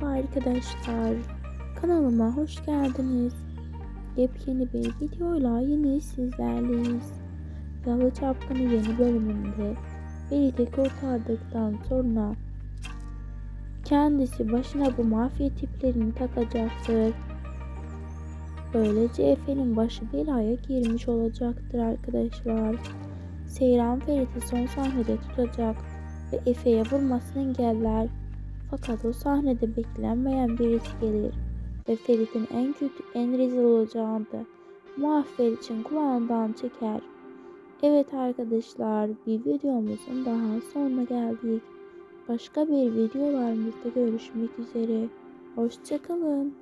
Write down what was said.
Merhaba arkadaşlar. Kanalıma hoş geldiniz. Yepyeni bir videoyla yine sizlerleyiz. Yalı Çapkını yeni bölümünde Ferit'i kurtardıktan sonra kendisi başına bu mafya tiplerini takacaktır. Böylece Efe'nin başı belaya girmiş olacaktır arkadaşlar. Seyran Ferit'i son sahnede tutacak ve Efe'ye vurmasını engeller. Fakat o sahnede beklenmeyen birisi gelir ve Ferit'in en kötü, en rezil olacağını muhaffer için kulağından çeker. Evet arkadaşlar bir videomuzun daha sonuna geldik. Başka bir videolarımızda görüşmek üzere. Hoşçakalın.